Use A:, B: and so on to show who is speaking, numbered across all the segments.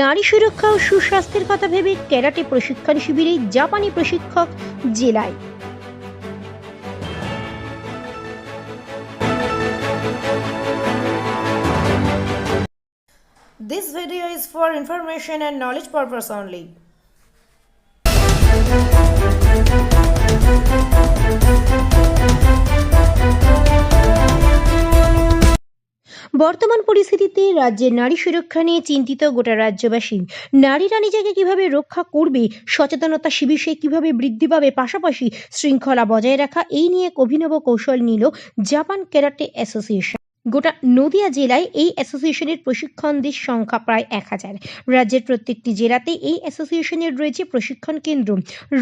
A: নারী সুরক্ষা ও সুস্বাস্থ্যের কথা ভেবে ক্যারাটে প্রশিক্ষণ শিবিরে জাপানি প্রশিক্ষক জেলায়
B: This video is for information and knowledge purpose only.
A: বর্তমান পরিস্থিতিতে রাজ্যের নারী সুরক্ষা নিয়ে চিন্তিত গোটা রাজ্যবাসী। নারীরা নিজেকে কীভাবে রক্ষা করবে, সচেতনতা শিবিরে কীভাবে বৃদ্ধি পাবে, পাশাপাশি শৃঙ্খলা বজায় রাখা, এই নিয়ে এক অভিনব কৌশল নিল জাপান ক্যারাটে অ্যাসোসিয়েশন। গোটা নদিয়া জেলায় এই অ্যাসোসিয়েশনের প্রশিক্ষণদের সংখ্যা প্রায় এক হাজার। রাজ্যের প্রত্যেকটি জেলাতে এই অ্যাসোসিয়েশনের রয়েছে প্রশিক্ষণ কেন্দ্র।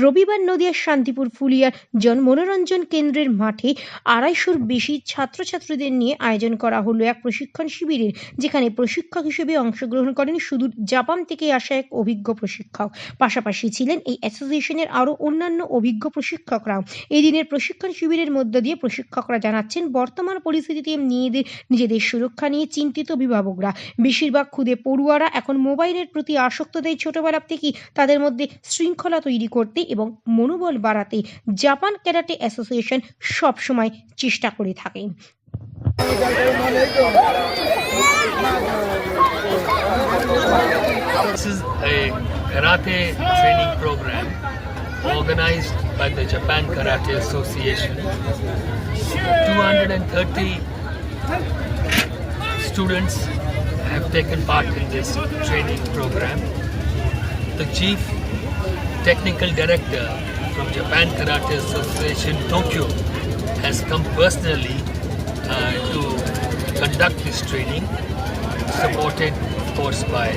A: রবিবার নদিয়ার শান্তিপুর ফুলিয়ার জন মনোরঞ্জন কেন্দ্রের মাঠে আড়াইশোর বেশি ছাত্রছাত্রীদের নিয়ে আয়োজন করা হলো এক প্রশিক্ষণ শিবিরের, যেখানে প্রশিক্ষক হিসেবে অংশগ্রহণ করেন সুদূর জাপান থেকে আসা এক অভিজ্ঞ প্রশিক্ষক। পাশাপাশি ছিলেন এই অ্যাসোসিয়েশনের আরও অন্যান্য অভিজ্ঞ প্রশিক্ষকরাও। এই দিনের প্রশিক্ষণ শিবিরের মধ্য দিয়ে প্রশিক্ষকরা জানাচ্ছেন, বর্তমান পরিস্থিতিতে মেয়েদের নিজেদের সুরক্ষা নিয়ে চিন্তিত অভিভাবকরা বেশিরভাগ খুদে পড়ুয়ারা এখন মোবাইলের প্রতি আসক্ত দেয় ছোটবেলা থেকেই তাদের মধ্যে শৃঙ্খলা তৈরি করতে এবং মনোবল বাড়াতে জাপান ক্যারাটে অ্যাসোসিয়েশন সবসময় চেষ্টা করে থাকে
C: This is a karate training program organized by the Japan Karate Association. 230 students have taken part in this training program. The chief technical director from Japan Karate Association Tokyo has come personally uh, to conduct this training, supported, of course, by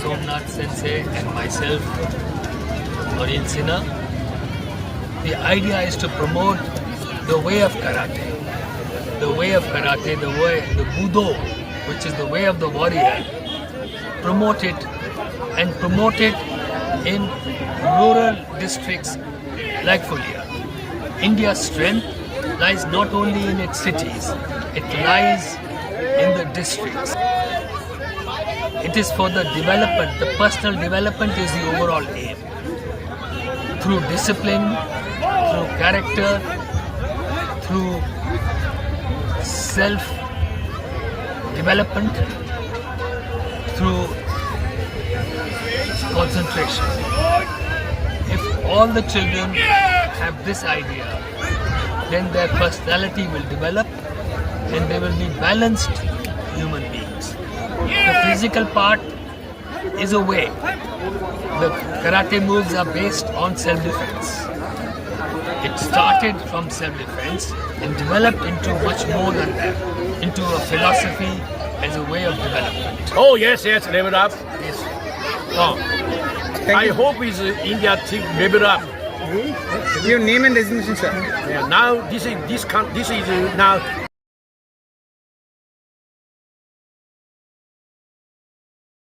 C: Somnath Sensei and myself, Maureen Sinha. The idea is to promote the way of karate, the way of karate, the way, the Budo, which is the way of the warrior, promote it and promote it in rural districts like Fulia. India's strength lies not only in its cities, it lies in the districts. It is for the development, the personal development is the overall aim. Through discipline, through character, through self development, through concentration. If all the children have this idea, then their personality will develop and they will be balanced human beings. The physical part is a way. The karate moves are based on self defense. It started from self defense and developed into much more than that, into a philosophy as a way of development.
D: Oh yes, yes, level up.
C: Yes.
D: Oh. I hope is uh, India team level up.
E: Your name and designation, sir.
D: Yeah, now this is this coun- this is uh, now